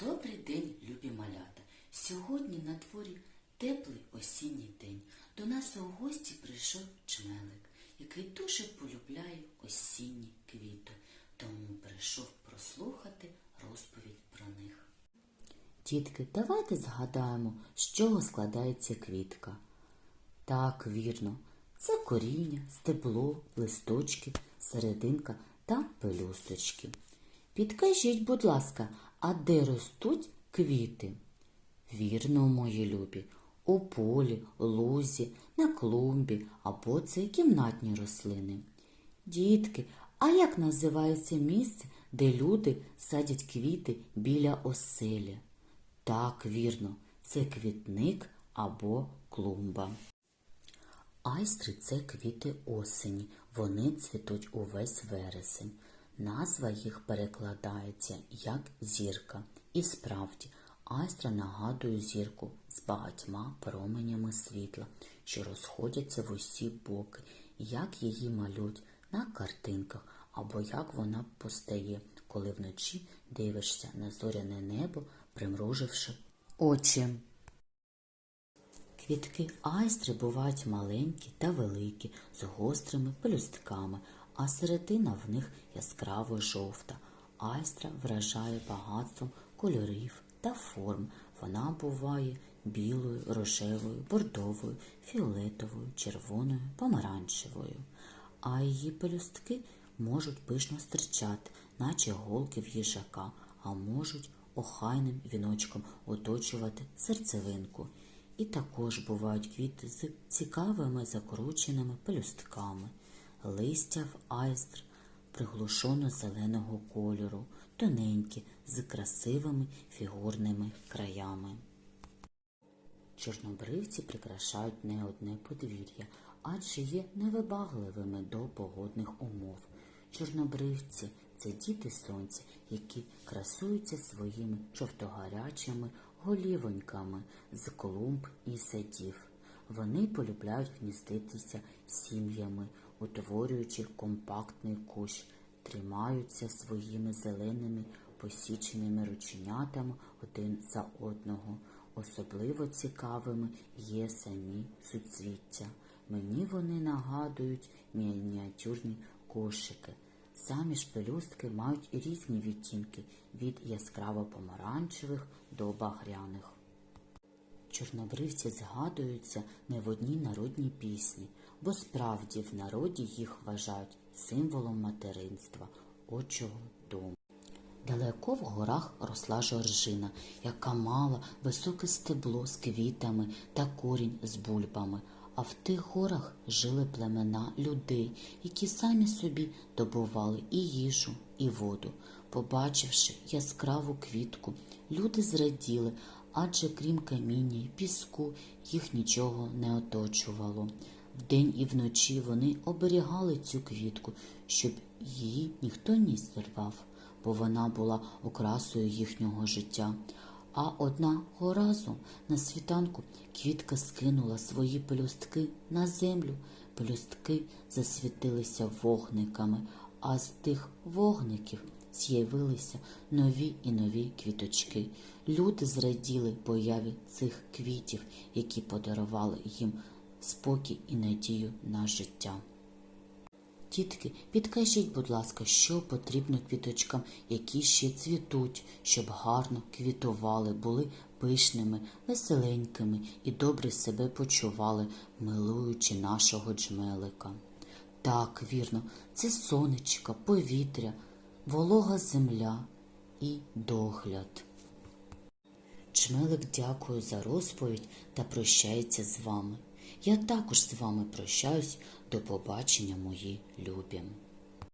Добрий день, любі малята. Сьогодні на дворі теплий осінній день. До нас у гості прийшов чмелик, який дуже полюбляє осінні квіти, тому прийшов прослухати розповідь про них. Дітки, давайте згадаємо, з чого складається квітка. Так, вірно, це коріння, стебло, листочки, серединка та пелюсточки. Підкажіть, будь ласка, а де ростуть квіти? Вірно, мої любі, у полі, лузі, на клумбі або це кімнатні рослини. Дітки, а як називається місце, де люди садять квіти біля оселі? Так, вірно, це квітник або клумба. Айстри це квіти осені, вони цвітуть увесь вересень. Назва їх перекладається як зірка. І справді, айстра нагадує зірку з багатьма променями світла, що розходяться в усі боки, як її малюють на картинках, або як вона постає, коли вночі дивишся на зоряне небо, примруживши очі. Квітки айстри бувають маленькі та великі, з гострими пелюстками, а середина в них яскраво жовта. Айстра вражає багатством кольорів та форм. Вона буває білою, рожевою, бордовою, фіолетовою, червоною, помаранчевою. А її пелюстки можуть пишно стирчати, наче голки в їжака, а можуть охайним віночком оточувати серцевинку. І також бувають квіти з цікавими закрученими пелюстками. Листя в айстр приглушено зеленого кольору, тоненькі, з красивими фігурними краями. Чорнобривці прикрашають не одне подвір'я, адже є невибагливими до погодних умов. Чорнобривці це діти сонця, які красуються своїми жовтогарячими голівоньками з клумб і садів. Вони полюбляють гніздитися сім'ями, утворюючи компактний кущ, тримаються своїми зеленими посіченими рученятами один за одного. Особливо цікавими є самі суцвіття. Мені вони нагадують мініатюрні кошики. Самі ж пелюстки мають різні відтінки від яскраво помаранчевих до багряних. Чорнобривці згадуються не в одній народній пісні, бо справді в народі їх вважають символом материнства, отчого дому. Далеко в горах росла жоржина, яка мала високе стебло з квітами та корінь з бульбами. А в тих горах жили племена людей, які самі собі добували і їжу, і воду. Побачивши яскраву квітку, люди зраділи, адже крім каміння й піску їх нічого не оточувало. Вдень і вночі вони оберігали цю квітку, щоб її ніхто не зірвав, бо вона була окрасою їхнього життя. А одного разу на світанку квітка скинула свої пелюстки на землю. Пелюстки засвітилися вогниками, а з тих вогників з'явилися нові і нові квіточки. Люди зраділи появі цих квітів, які подарували їм спокій і надію на життя. Тітки, підкажіть, будь ласка, що потрібно квіточкам, які ще цвітуть, щоб гарно квітували, були пишними, веселенькими і добре себе почували, милуючи нашого джмелика. Так, вірно, це сонечко, повітря, волога земля і догляд. Чмелик дякую за розповідь та прощається з вами. Я також з вами прощаюсь. До побачення, мої любі.